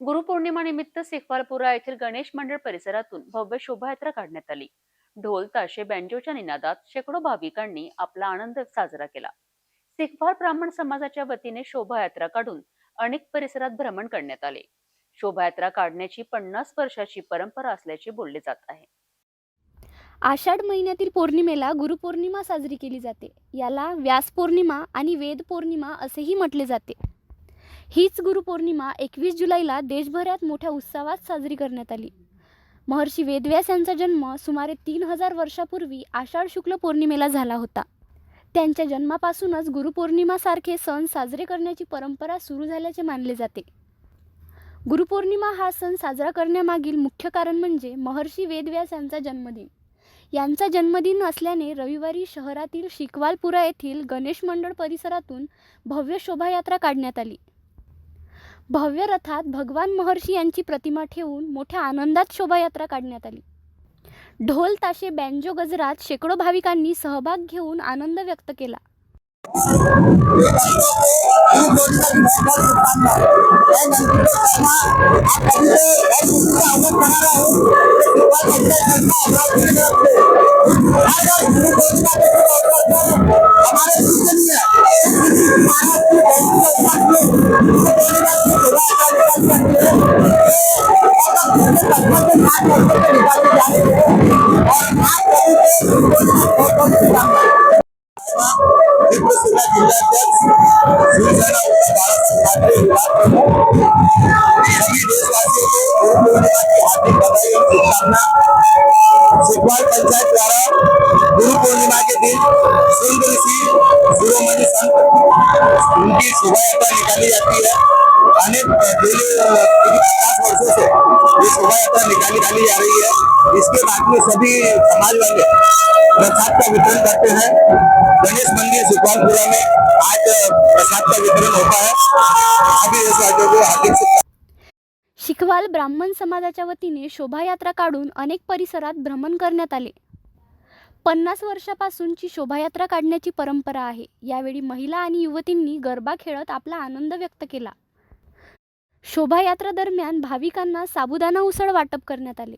गुरुपौर्णिमा निमित्त सिखवालपुरा येथील गणेश मंडळ परिसरातून भव्य शोभायात्रा काढण्यात आली. ढोल ताशे बँजोच्या निनादात शेकडो भाविकांनी आपला आनंद साजरा केला. सिखवाल ब्राह्मण समाजाच्या वतीने शोभायात्रा काढून अनेक परिसरात भ्रमण करण्यात आले. शोभायात्रा काढण्याची पन्नास वर्षाची परंपरा असल्याचे बोलले जात आहे. आषाढ महिन्यातील पौर्णिमेला गुरुपौर्णिमा साजरी केली जाते. याला व्यास पौर्णिमा आणि वेद पौर्णिमा असेही म्हटले जाते. हीच गुरुपौर्णिमा एकवीस जुलैला देशभरात मोठ्या उत्सवात साजरी करण्यात आली. महर्षी वेदव्यास यांचा जन्म सुमारे तीन हजार वर्षापूर्वी आषाढ शुक्ल पौर्णिमेला झाला होता. त्यांच्या जन्मापासूनच गुरुपौर्णिमासारखे सण साजरे करण्याची परंपरा सुरू झाल्याचे मानले जाते. गुरुपौर्णिमा हा सण साजरा करण्यामागील मुख्य कारण म्हणजे महर्षी वेदव्यास यांचा जन्मदिन. यांचा जन्मदिन असल्याने रविवारी शहरातील शिकवालपुरा येथील गणेश मंडळ परिसरातून भव्य शोभायात्रा काढण्यात आली. भव्य रथात भगवान महर्षी यांची प्रतिमा ठेवून मोठ्या आनंदात शोभायात्रा काढण्यात आली. ढोल ताशे बँजो गजरात शेकडो भाविकांनी सहभाग घेऊन आनंद व्यक्त केला. शिवसेना जिल्ह्याध्यक्ष शिवसेना उद्धव बाळासाहेब ठाकरे सभी देशवासियों को गुरु पूर्णिमा की हार्दिक बधाई और शुभकामनाएं सिखवाल पंचायत द्वारा गुरु पूर्णिमा के दिन सुंदर ऋषि शिरोमणि संत उनकी शोभा यात्रा निकाली जाती है अनेक ये निकाली जा रही है. इसके बाद में सभी समाज वाले प्रसाद का वितरण करते हैं. गणेश मंदिर सुखवानपुरा में आज प्रसाद का वितरण होता है. को हार्दिक शिखवाल ब्राह्मण समाजाच्या वतीने शोभायात्रा काढून अनेक परिसरात भ्रमण करण्यात आले. पन्नास वर्षापासूनची शोभायात्रा काढण्याची परंपरा आहे. यावेळी महिला आणि युवतींनी गरबा खेळत आपला आनंद व्यक्त केला. शोभायात्रा दरम्यान भाविकांना साबुदाणा उसळ वाटप करण्यात आले.